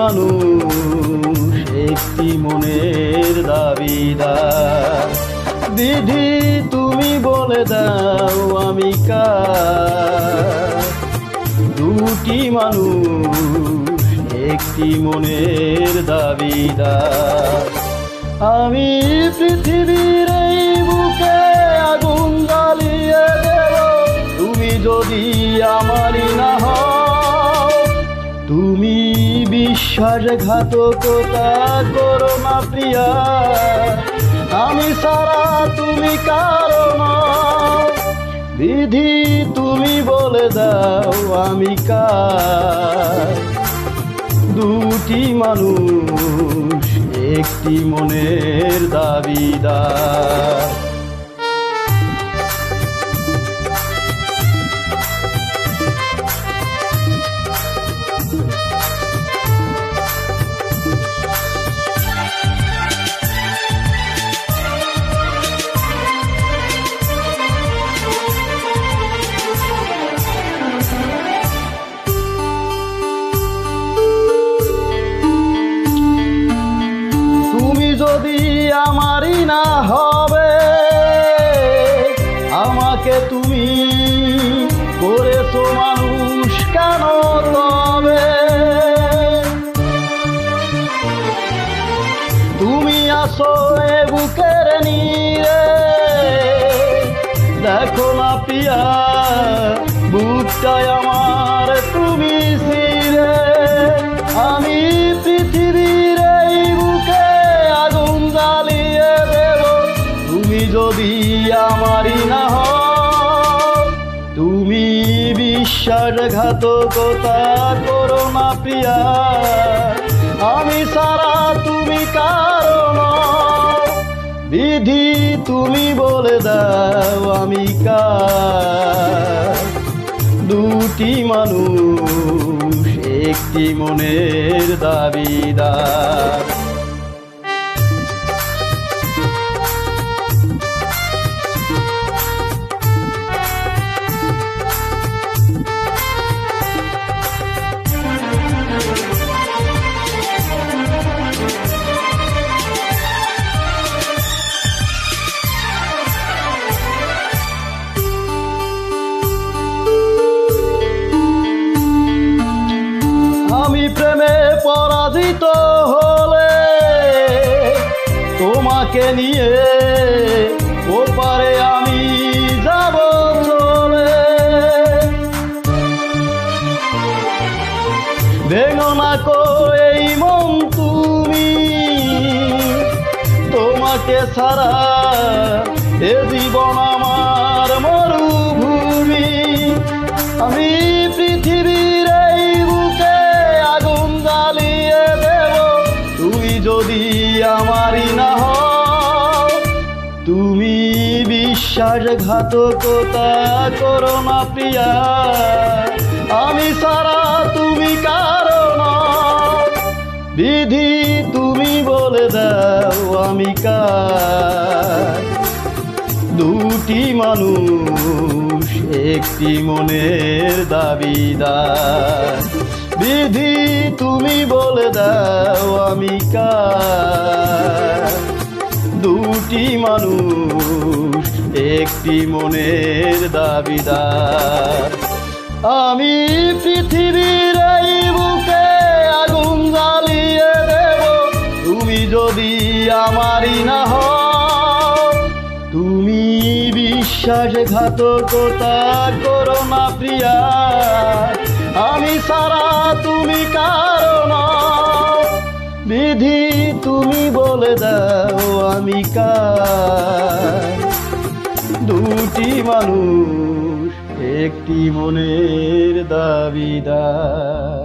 মানুষ, একটি মনের দাবিদার। বিধি তুমি বলে দাও আমি দুটি মানুষ, একটি মনের দাবিদার। আমি পৃথিবীর এই বুকে আগুন জ্বালিয়ে দেব, তুমি যদি আমারই না হও, তুমি বিশ্বাসঘাতকতা করো না প্রিয়া। আমি সারা তুমি কারণ বিধি তুমি বলে দাও আমি কার। দুটি মানুষ, একটি মনের দাবিদার। হবে। আমাকে তুমি করেছ মানুষ কেন তবে? তুমি আসো এ বুকের নিরে। দেখো না পিয়া বুকটায় আমার যদি আমারই না তুমি বিশ্বাসঘাতকতা করো না প্রিয়া। আমি সারা তুমি কারণ বিধি তুমি বলে দাও আমি দুটি মানুষ, একটি মনের দাবিদার। পরাজিত হলে তোমাকে নিয়ে ওপারে আমি যাব চলে। ভেঙো না কো এই মন তুমি, তোমাকে ছাড়া এ জীবন আমার মরুভূমি। আমি বিশ্বাসঘাতকতা করো না প্রিয়া। আমি সারা তুমি কারণ বিধি তুমি বলে দাও আমি দুটি মানুষ একটি মনের দাবিদার। বিধি তুমি বলে দাও আমি কার। দুটি মানুষ, একটি মনের দাবিদার। আমি পৃথিবীর এই বুকে আগুন জ্বালিয়ে দেব, তুমি যদি আমারই না হও। তুমি বিশ্বাসঘাতকতা করো না, প্রিয়া। বলে দাও আমি দুটি মানুষ একটি মনের দাবিদার।